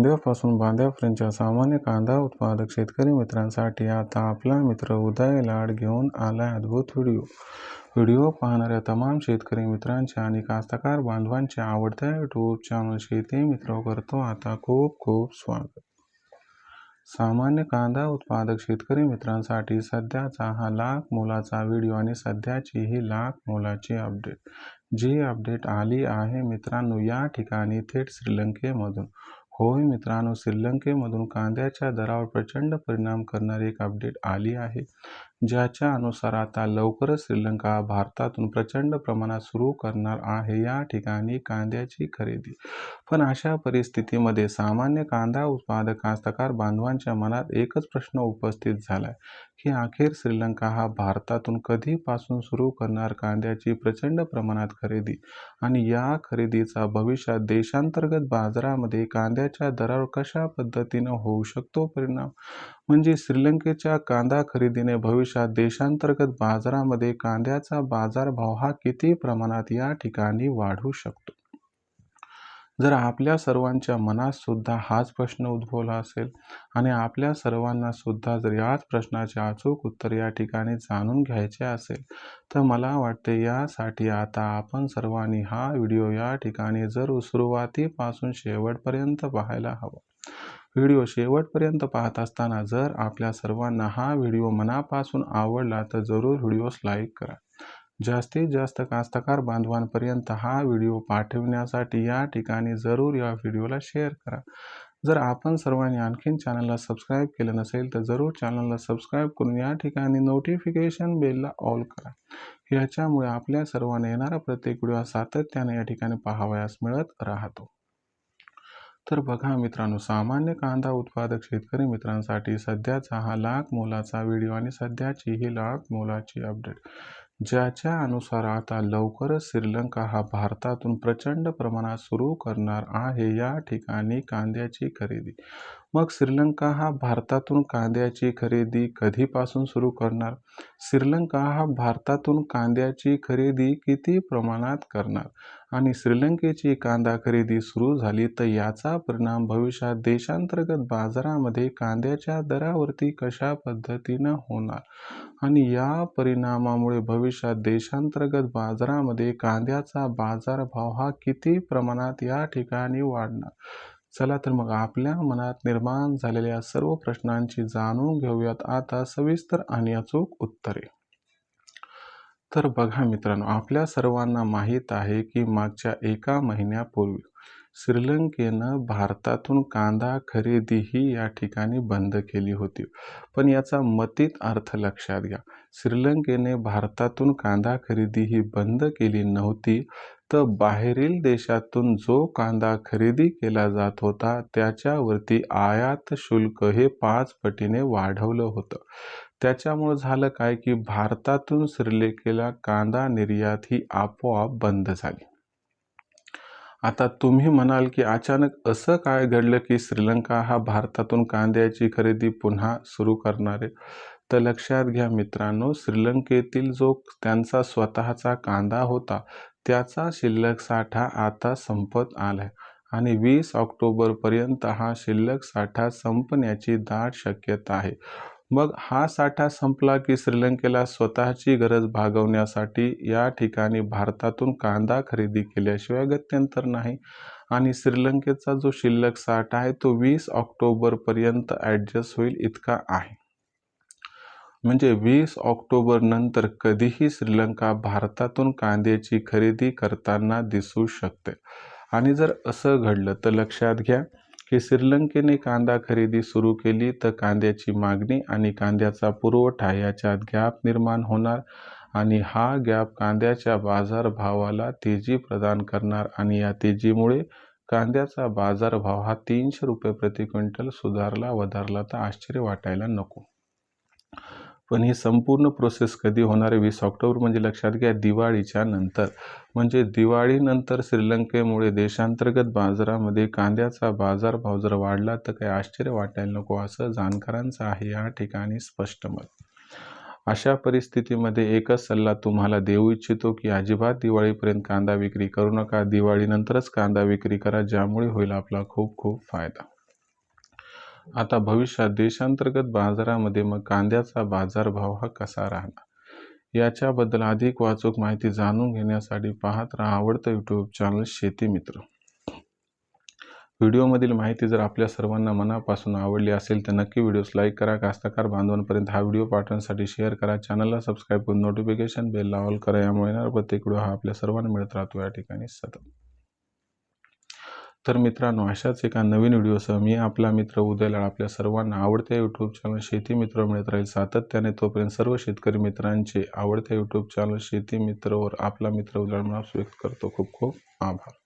कांद्यापासून बांद्यापर्यंतच्या सामान्य कांदा उत्पादक शेतकरी मित्रांसाठी आता आपला मित्र उदय लाड घेऊन आलाय अद्भुत व्हिडिओ. व्हिडिओ पाहणाऱ्या तमाम शेतकरी मित्रांच्या आणि कास्तकार बांधवांच्या आवडत्या यूट्यूब चॅनल शेती मित्र करतो आता खूप खूप स्वागत. सामान्य कांदा उत्पादक शेतकरी मित्रांसाठी सध्याचा हा लाख मोलाचा व्हिडिओ आणि सध्याची ही लाख मोलाची अपडेट. जी अपडेट आली आहे मित्रांनो या ठिकाणी थेट श्रीलंकेमधून. होय मित्रांनो श्रीलंकेमधून कांद्याच्या दरावर प्रचंड परिणाम करणारी एक अपडेट आली आहे. ज्याच्या अनुसार आता लवकरच श्रीलंका भारतातून प्रचंड प्रमाणात सुरू करणार आहे या ठिकाणी कांद्याची खरेदी. पण अशा परिस्थितीमध्ये सामान्य कांदा उत्पादक कास्तकार बांधवांच्या मनात एकच प्रश्न उपस्थित झालाय की अखेर श्रीलंका हा भारतातून कधीपासून सुरू करणार कांद्याची प्रचंड प्रमाणात खरेदी? आणि या खरेदीचा भविष्यात देशांतर्गत बाजारामध्ये कांद्याच्या दरावर कशा पद्धतीनं होऊ शकतो परिणाम? म्हणजे श्रीलंकेच्या कांदा खरेदीने भविष्यात देशांतर्गत बाजारामध्ये कांद्याचा बाजारभाव हा किती प्रमाणात या ठिकाणी वाढू शकतो? जर आपल्या सर्वांच्या मनात सुद्धा हाच प्रश्न उद्भवला असेल आणि आपल्या सर्वांना सुद्धा जर याच प्रश्नाचे अचूक उत्तर या ठिकाणी जाणून घ्यायचे असेल तर मला वाटते यासाठी आता आपण सर्वांनी हा व्हिडिओ या ठिकाणी जर सुरुवातीपासून शेवटपर्यंत पाहायला हवा. व्हिडिओ शेवटपर्यंत पाहत असताना जर आपल्या सर्वांना हा व्हिडिओ मनापासून आवडला तर जरूर व्हिडिओस लाईक करा. जास्तीत जास्त कास्तकार बांधवांपर्यंत हा व्हिडिओ पाठविण्यासाठी या ठिकाणी जरूर या व्हिडिओला शेअर करा. जर आपण सर्वांनी आणखीन चॅनलला सबस्क्राईब केलं नसेल तर जरूर चॅनलला सबस्क्राईब करून या ठिकाणी नोटिफिकेशन बेलला ऑल करा. याच्यामुळे आपल्या सर्वांना येणारा प्रत्येक व्हिडिओ सातत्याने या ठिकाणी पाहावयास मिळत राहतो. तर बघा मित्रांनो सामान्य कांदा उत्पादक शेतकरी मित्रांसाठी सध्याचा हा लाख मोलाचा व्हिडिओ आणि सध्याची ही लाख मोलाची अपडेट ज्याच्या अनुसार आता लवकरच श्रीलंका हा भारतातून प्रचंड प्रमाणात सुरू करणार आहे. या ठिकाणी कांद्याची खरेदी मग श्रीलंका हा भारतातून कांद्याची खरेदी कधीपासून सुरू करणार? श्रीलंका हा भारतातून कांद्याची खरेदी किती प्रमाणात करणार? आणि श्रीलंकेची कांदा खरेदी सुरू झाली तर याचा परिणाम भविष्यात देशांतर्गत बाजारामध्ये कांद्याच्या दरावरती कशा पद्धतीनं होणार? आणि या परिणामामुळे भविष्यात देशांतर्गत बाजारामध्ये कांद्याचा बाजारभाव हा किती प्रमाणात या ठिकाणी वाढणार? चला तर मग आपल्या मनात निर्माण झालेल्या सर्व प्रश्नांची जाणून घेऊयात आता सविस्तर आणि अचूक उत्तरे. तर बघा मित्रांनो आपल्या सर्वांना माहीत आहे की मागच्या एका महिन्यापूर्वी श्रीलंकेनं भारतातून कांदा खरेदी ही या ठिकाणी बंद केली होती. पण याचा मतीत अर्थ लक्षात घ्या. श्रीलंकेने भारतातून कांदा खरेदी ही बंद केली नव्हती तर बाहेरील देशातून जो कांदा खरेदी केला जात होता त्याच्यावरती आयात शुल्क हे पाच पटीने वाढवलं होतं. त्याच्यामुळं झालं काय की भारतातून श्रीलंकेला कांदा निर्यात ही आपोआप बंद झाली. आता तुम्ही म्हणाल की अचानक असं काय घडलं की श्रीलंका हा भारतातून कांद्याची खरेदी पुन्हा सुरू करणारे? तर लक्षात घ्या मित्रांनो श्रीलंकेतील जो त्यांचा स्वतःचा कांदा होता त्याचा शिल्लक साठा आता संपत आलाय आणि वीस ऑक्टोबरपर्यंत हा शिल्लक साठा संपण्याची दाट शक्यता आहे. मग हा साठा संपला की श्रीलंकेला स्वतःची गरज भागवण्यासाठी या ठिकाणी भारतातून कांदा खरेदी केल्याशिवाय गत्यंतर नाही आणि श्रीलंकेचा जो शिल्लक साठा आहे तो वीस ऑक्टोबरपर्यंत ॲडजस्ट होईल इतका आहे. म्हणजे वीस ऑक्टोबर नंतर कधीही श्रीलंका भारतातून कांद्याची खरेदी करताना दिसू शकते. आणि जर असं घडलं तर लक्षात घ्या की श्रीलंकेने कांदा खरेदी सुरू केली तर कांद्याची मागणी आणि कांद्याचा पुरवठा याच्यात गॅप निर्माण होणार आणि हा गॅप कांद्याच्या बाजारभावाला तेजी प्रदान करणार आणि या तेजीमुळे कांद्याचा बाजारभाव हा तीनशे रुपये प्रति क्विंटल सुधारला वधारला तर आश्चर्य वाटायला नको. पण ही संपूर्ण प्रोसेस कधी होणार आहे? वीस ऑक्टोबर म्हणजे लक्षात घ्या दिवाळीच्या नंतर. म्हणजे दिवाळीनंतर श्रीलंकेमुळे देशांतर्गत बाजारामध्ये कांद्याचा बाजारभाव जर वाढला तर काही आश्चर्य वाटायला नको असं जाणकारांचं आहे या ठिकाणी स्पष्ट मत. अशा परिस्थितीमध्ये एकच सल्ला तुम्हाला देऊ इच्छितो की अजिबात दिवाळीपर्यंत कांदा विक्री करू नका. दिवाळीनंतरच कांदा विक्री करा ज्यामुळे होईल आपला खूप खूप फायदा. आता भविष्यात देशांतर्गत बाजारामध्ये मग कांद्याचा बाजारभाव हा कसा राहणार? याच्याबद्दल अधिक वाचूक माहिती जाणून घेण्यासाठी पाहत राहा आवडतं यूट्यूब चॅनल शेती मित्र. व्हिडिओमधील माहिती जर आपल्या सर्वांना मनापासून आवडली असेल तर नक्की व्हिडिओस लाईक करा कास्तकार बांधवांपर्यंत हा व्हिडिओ पाठवण्यासाठी शेअर करा चॅनलला सबस्क्राईब करून नोटिफिकेशन बेलला ऑल करा यामुळे येणार प्रत्येक व्हिडिओ हा आपल्या सर्वांना मिळत राहतो. या ठिकाणी सतत. तर मित्रांनो अशाच एका नवीन व्हिडिओसह मी आपला मित्र उदयला आपल्या सर्वांना आवडत्या यूट्यूब चॅनल शेती मित्र मिळत राहील. सातत्याने तोपर्यंत सर्व शेतकरी मित्रांचे आवडत्या यूट्यूब चॅनल शेती मित्रवर आपला मित्र उदयलाळ व्यक्त करतो. खूप खूप आभार.